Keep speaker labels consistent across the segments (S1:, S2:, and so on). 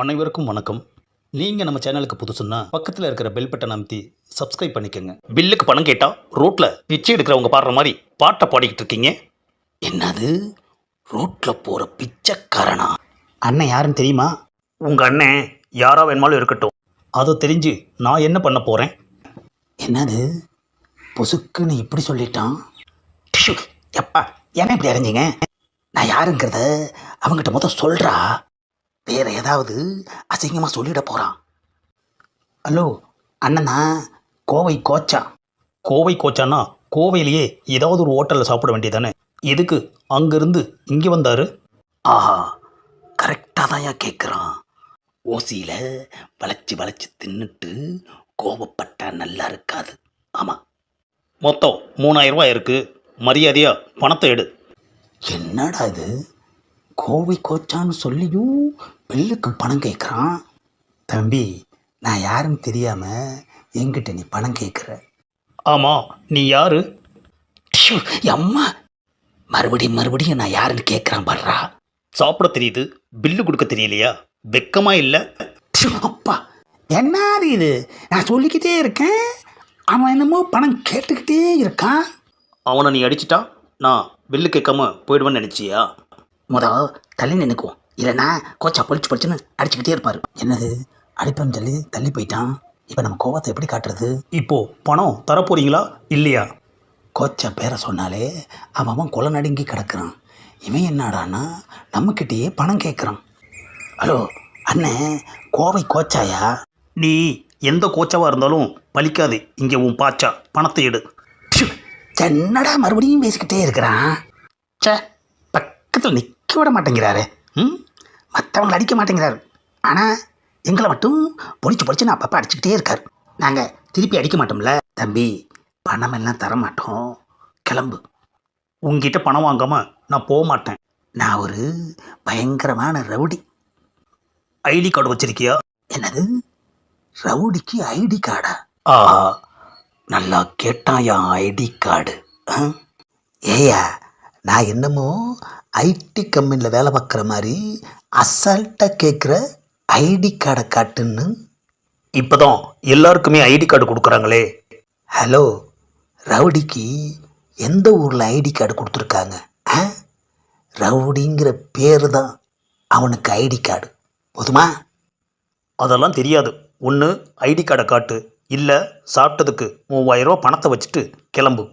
S1: அனைவருக்கும் வணக்கம். நீங்கள் நம்ம சேனலுக்கு புதுசுன்னா பக்கத்தில் இருக்கிற பெல் பட்டன் அமைத்தி சப்ஸ்கிரைப் பண்ணிக்கோங்க. பில்லுக்கு பணம் கேட்டால் ரோட்டில் பிச்சை எடுக்கிறவங்க பாடுற மாதிரி பாட்டை பாடிக்கிட்டு இருக்கீங்க. என்னது? ரோட்டில் போகிற பிச்சைக்காரனா? அண்ணன் யாருன்னு தெரியுமா? உங்கள் அண்ணன் யாராக வேணுமாலும் இருக்கட்டும். அதை தெரிஞ்சு நான் என்ன பண்ண போகிறேன் என்னது? பொசுக்குன்னு இப்படி சொல்லிட்டான்? எப்பா ஏன்னா இப்படி அறிஞ்சிங்க? நான் யாருங்கிறத அவங்ககிட்ட மொத்தம் சொல்கிறா வேற ஏதாவது அசிங்கமாக சொல்லிட போகிறான் ஹலோ அண்ணனா கோவை கோச்சா. கோவை கோச்சானா? கோவையிலேயே ஏதாவது ஒரு ஹோட்டலில் சாப்பிட வேண்டியதானே? எதுக்கு? அங்கேருந்து இங்கே வந்தார்? ஆஹா கரெக்டாக தான் கேட்குறான் ஓசியில் வளைச்சி வளைச்சி தின்னுட்டு கோவப்பட்டா நல்லா இருக்காது. ஆமாம் மொத்தம் மூணாயிரம் ரூபாய் இருக்கு. மரியாதையாக பணத்தை எடு. என்னடா இது? கோவை கோச்சான்னு சொல்லியும் பில்லுக்கு பணம் கேட்குறான். தம்பி நான் யாருன்னு தெரியாமல் என்கிட்ட நீ பணம் கேட்குற. ஆமாம் நீ யாரு? அம்மா. மறுபடியும் மறுபடியும் நான் யாருன்னு கேட்குறான் பாடுறா. சாப்பிட தெரியுது பில்லு கொடுக்க தெரியலையா? வெக்கமா இல்லை? அப்பா. என்னது இது? நான் சொல்லிக்கிட்டே இருக்கேன். அவன் என்னமோ பணம் கேட்டுக்கிட்டே இருக்கான். அவனை நீ அடிச்சிட்டா? நான் பில்லு கேட்காம போயிடுவேன்னு நினச்சியா? முத தள்ளி நினைக்குவோம் இல்லைன்னா கோச்சா பொழிச்சு பொழிச்சுன்னு அடிச்சுக்கிட்டே இருப்பார். என்னது? அடிப்பம் சொல்லி தள்ளி போயிட்டான். இப்போ நம்ம கோவத்தை எப்படி காட்டுறது? இப்போ பணம் தரப்போறீங்களா? இல்லையா? கோச்சா பேரை சொன்னாலே அவன் அவன் கொலை நடுங்கி கிடக்குறான். இவன் என்னடான்னா நம்மக்கிட்டேயே பணம் கேட்குறான் ஹலோ அண்ணே கோவை கோச்சாயா? நீ எந்த கோச்சாவா இருந்தாலும் பலிக்காது. இங்கே உன் பாச்சா பணத்தை எடு. என்னடா மறுபடியும் பேசிக்கிட்டே இருக்கிறான்? சே பக்கத்தில் நிற்க விட மாட்டேங்கிறாரு. மற்றவங்களை அடிக்க மாட்டேங்கிறாரு. ஆனால் எங்களை மட்டும் பொடிச்சு பொடிச்சு அப்பப்போ அடிச்சுக்கிட்டே இருக்கார். நாங்கள் திருப்பி அடிக்க மாட்டோம்ல. தம்பி பணம் எல்லாம் தர மாட்டோம். கிளம்பு. உங்ககிட்ட பணம் வாங்காமல் நான் போக மாட்டேன். நான் ஒரு பயங்கரமான ரவுடி. ஐடி கார்டு வச்சிருக்கியா? என்னது? ரவுடிக்கு ஐடி கார்டா? ஆஹா நல்லா கேட்டான் என் ஐடி கார்டு. ஏயா நான் என்னமோ ஐடி கம்பெனியில் வேலை பார்க்குற மாதிரி அசால்ட்டாக கேட்குற ஐடி கார்டை காட்டுன்னு இப்போ தான் எல்லாருக்குமே ஐடி கார்டு கொடுக்குறாங்களே. ஹலோ ரவுடிக்கு எந்த ஊரில் ஐடி கார்டு கொடுத்துருக்காங்க? ஆ? ரவுடிங்கிற பேர் தான் அவனுக்கு ஐடி கார்டு போதுமா? அதெல்லாம் தெரியாது. ஒன்று ஐடி கார்டை காட்டு. இல்லை சாப்பிட்டதுக்கு மூவாயிரரூவா பணத்தை வச்சுட்டு கிளம்பு.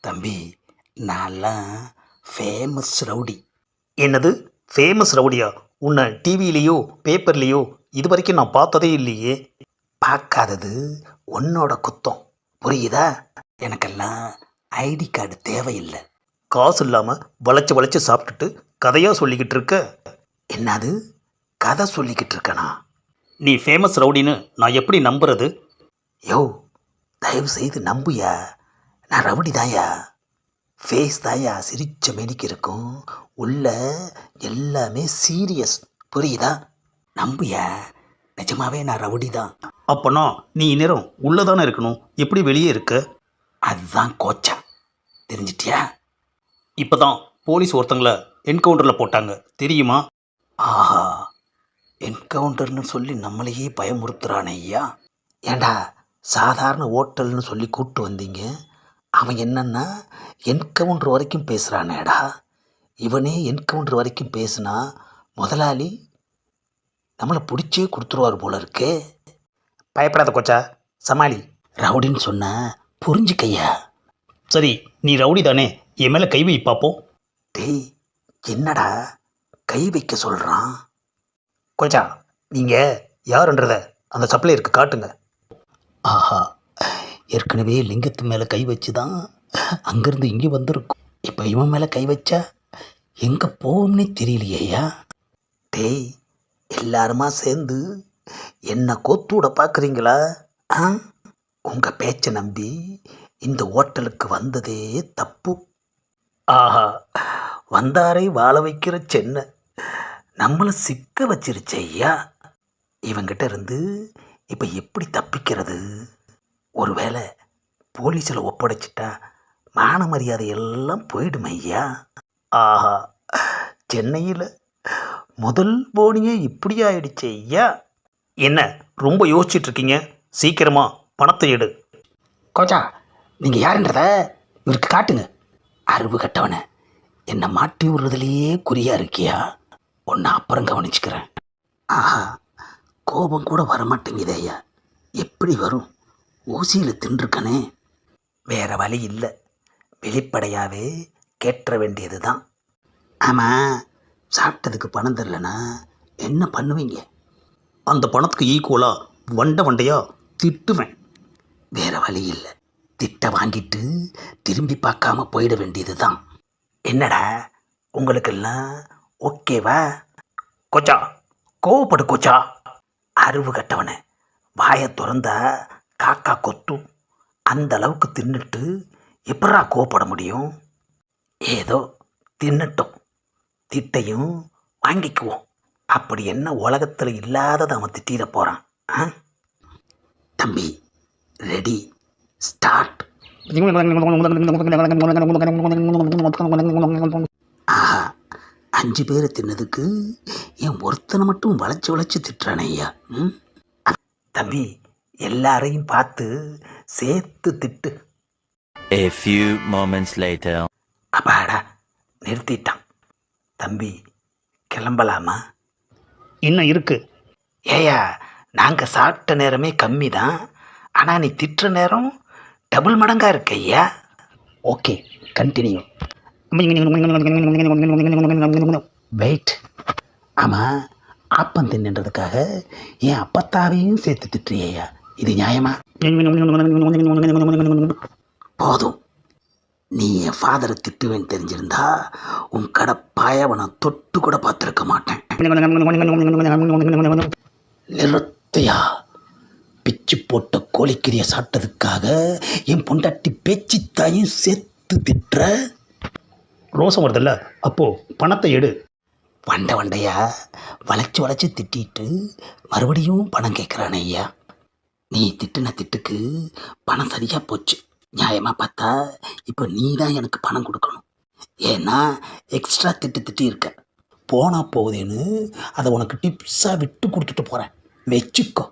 S1: தம்பி நான்லாம் ஃபேமஸ் ரவுடி. என்னது? ஃபேமஸ் ரவுடியா? உன்னை டிவிலேயோ பேப்பர்லேயோ இது வரைக்கும் நான் பார்த்ததே இல்லையே. பார்க்காதது உன்னோட குத்தம். புரியுதா? எனக்கெல்லாம் ஐடி கார்டு தேவையில்லை. காசு இல்லாமல் வளைச்சு வளைச்சு சாப்பிட்டுட்டு கதையாக சொல்லிக்கிட்டு இருக்க. என்னது? கதை சொல்லிக்கிட்டு இருக்கனா? நீ ஃபேமஸ் ரவுடின்னு நான் எப்படி நம்புறது? யோ தயவு செய்து நம்புயா? நான் ரவுடி தாயா ஃபேஸ் தாயா சிரிச்ச மேனிக்கு இருக்கும். உள்ள எல்லாமே சீரியஸ் புரியுதா? நம்பியா? நிஜமாவே நான் ரவுடி தான். அப்போனா நீ நேரம் உள்ளதானே இருக்கணும்? எப்படி வெளியே இருக்க? அதுதான் கோச்சா தெரிஞ்சிட்டியா? இப்போ தான் போலீஸ் ஒருத்தங்களை என்கவுண்டரில் போட்டாங்க. தெரியுமா? ஆஹா. என்கவுண்டர்னு சொல்லி நம்மளையே பயமுறுத்துறானே ஐயா. ஏண்டா சாதாரண ஓட்டல்னு சொல்லி கூப்பிட்டு வந்தீங்க? அவன் என்னன்னா என்கவுண்டர் வரைக்கும் பேசுகிறானேடா இவனே என்கவுண்டர் வரைக்கும் பேசுனா முதலாளி நம்மளை பிடிச்சே கொடுத்துருவார் போல இருக்கே. பயப்படாத கொச்சா சமாளி. ரவுடின்னு சொன்ன புரிஞ்சுக்கையா? சரி நீ ரவுடி தானே என் மேலே கை வை பார்ப்போம் டேய் என்னடா கை வைக்க சொல்கிறான் கொச்சா நீங்கள் யாருன்றத அந்த சப்ளையருக்கு காட்டுங்க. ஆஹா. ஏற்கனவே லிங்கத்து மேலே கை வச்சு தான் அங்கேருந்து இங்கே வந்திருக்கும். இப்போ இவன் மேலே கை வச்சா எங்கே போகும்னே தெரியலையா டேய் எல்லாருமா சேர்ந்து என்ன கோத்தூட பார்க்குறீங்களா? ஆ? உங்கள் பேச்சை நம்பி இந்த ஹோட்டலுக்கு வந்ததே தப்பு. ஆஹா வந்தாரை வாழ வைக்கிற சென்னை. நம்மளை சிக்க வச்சிருச்சையா இவங்கிட்ட இருந்து இப்போ எப்படி தப்பிக்கிறது? ஒருவேளை போலீஸில் ஒப்படைச்சிட்டா மான மரியாதை எல்லாம் போயிடும் ஐயா. ஆஹா சென்னையில் முதல் போனியே இப்படி ஆயிடுச்சு ஐயா. என்ன ரொம்ப யோசிச்சுட்டு இருக்கீங்க? சீக்கிரமா பணத்தை எடு. கோச்சா நீங்கள் யாருன்றத இவருக்கு காட்டுங்க. அறிவு கட்டவனை என்னை மாட்டி விடுறதுலையே குறியா இருக்கியா? உன்னை அப்புறம் கவனிச்சுக்கிறேன். ஆஹா கோபம் கூட வரமாட்டேங்குது ஐயா. எப்படி வரும்? ஊசியில் தின்றுக்கனே வேற வழி இல்லை. வெளிப்படையாகவே கேட்ட வேண்டியது தான் ஆமாம் சாப்பிட்டதுக்கு பணம் தரலனா என்ன பண்ணுவீங்க? அந்த பணத்துக்கு ஈக்குவலாக வண்டை வண்டையாக திட்டுவேன். வேற வழி இல்லை. திட்ட வாங்கிட்டு திரும்பி பார்க்காம போயிட வேண்டியது தான் என்னடா உங்களுக்கெல்லாம் ஓகேவா? கொச்சா கோவப்படு கொச்சா. அறிவு கட்டவனே வாயை திறந்தா காக்கா கொத்தும் அந்த அளவுக்கு தின்னுட்டு எப்படா கோவப்பட முடியும்? ஏதோ தின்னுட்டோம். திட்டையும் வாங்கிக்குவோம். அப்படி என்ன உலகத்தில் இல்லாததை அவன் திட்டிட போகிறான் ஆ? தம்பி ரெடி ஸ்டார்ட் ஆஹா அஞ்சு பேர் தின்னதுக்கு என் ஒருத்தனை மட்டும் வளைச்சு வளைச்சு திட்டுறானே ஐயா ம்? தம்பி எல்லாரையும் பார்த்து சேர்த்து திட்டு.
S2: A few moments later.
S1: அப்பாடா நிறுத்திட்டான். தம்பி கிளம்பலாமா? இன்னும் இருக்கு. ஏயா நாங்கள் சாப்பிட்ட நேரமே கம்மி தான் ஆனால் நீ திட்டுற நேரம் டபுள் மடங்காக இருக்கு ஐயா. ஓகே கண்டினியூ வெயிட் ஆமாம் ஆப்பம் தின்னுன்றதுக்காக என் அப்பத்தாவையும் சேர்த்து திட்டுறியா இது நியாயமா? போதும். நீ என் ஃபாதரை திட்டுவேன்னு தெரிஞ்சிருந்தா உன் கடை பாயாவை நான் தொட்டு கூட பார்த்துருக்க மாட்டேன். நிறுத்தையா? பிச்சு போட்ட கோழிக்கறியை சாப்பிட்டதுக்காக என் பொண்டாட்டி பேச்சு தாயும் சேர்த்து திட்டுற? ரோசம் வருதில்ல அப்போ பணத்தை எடு. வண்டை வண்டையா? வளைச்சு வளைச்சு திட்டிட்டு மறுபடியும் பணம் கேட்குறானே ஐயா. நீ திட்டுன திட்டுக்கு பணம் சரியாக போச்சு. நியாயமாக பார்த்தா இப்போ நீ தான் எனக்கு பணம் கொடுக்கணும். ஏன்னா எக்ஸ்ட்ரா திட்டு திட்டி இருக்க. போனால் போகுதேன்னு அதை உனக்கு டிப்ஸாக விட்டு கொடுத்துட்டு போகிறேன் வச்சுக்கோ.